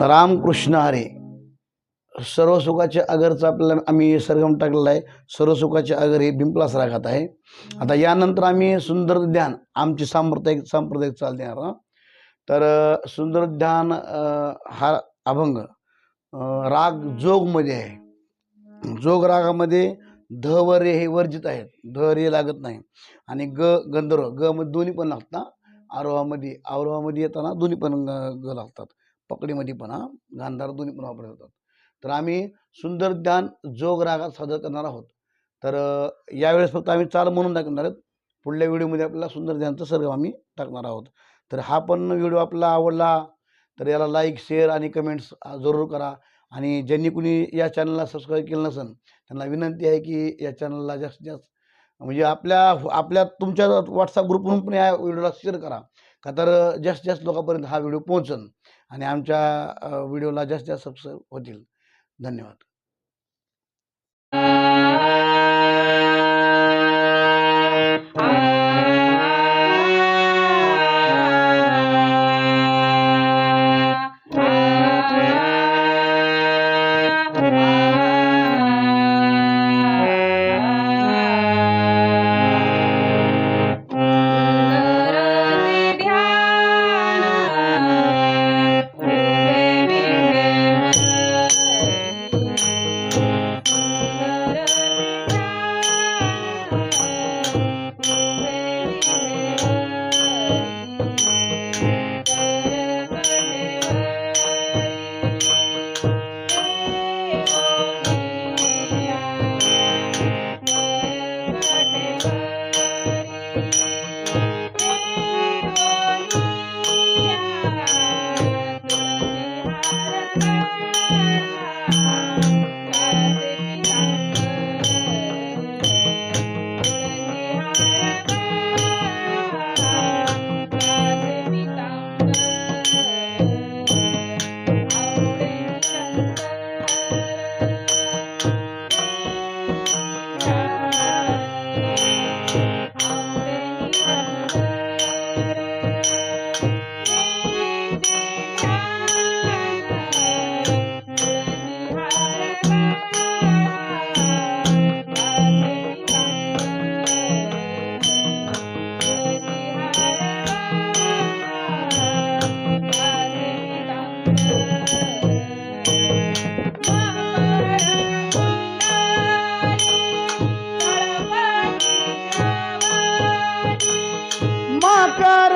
रामकृष्ण हरे. सर्व सुखाचे अगरचा आपल्याला आम्ही सरगम टाकलेला आहे. सर्व सुखाचे अगर हे बिंपलास रागात आहे. आता यानंतर आम्ही सुंदर ध्यान आमची सांप्रदायिक सांप्रदायिक चाल देणार तर सुंदर ध्यान हा अभंग राग जोगमध्ये आहे. जोग रागामध्ये ध व रे हे वर्जित आहेत. ध रे लागत नाही. आणि ग गंधर्व ग मध्ये दोन्ही पण लागतात आरोहामध्ये आरोहामध्ये येताना दोन्ही पण ग ग लागतात. पकडीमध्ये पण हा गांधार दोन्ही पण वापरले जातात. तर आम्ही सुंदर ज्ञान जोग रागात सादर करणार आहोत. तर यावेळेस फक्त आम्ही चाल म्हणून दाखवणार आहोत. पुढल्या व्हिडिओमध्ये आपल्याला सुंदर ध्यानचा सर्व आम्ही टाकणार आहोत. तर हा पण व्हिडिओ आपला आवडला तर याला लाईक शेअर आणि कमेंट्स जरूर करा. आणि ज्यांनी कुणी या चॅनलला सबस्क्राईब केलं नसेल त्यांना विनंती आहे की या चॅनलला जास्तीत जास्त म्हणजे आपल्या आपल्या तुमच्या व्हॉट्सअप ग्रुपवरून पण या व्हिडिओला शेअर करा. का तर जास्तीत जास्त लोकांपर्यंत हा व्हिडिओ पोहोचन. आणि आमच्या व्हिडिओला जास्तीत जास्त सबस्क्राईब होतील. धन्यवाद. টাকার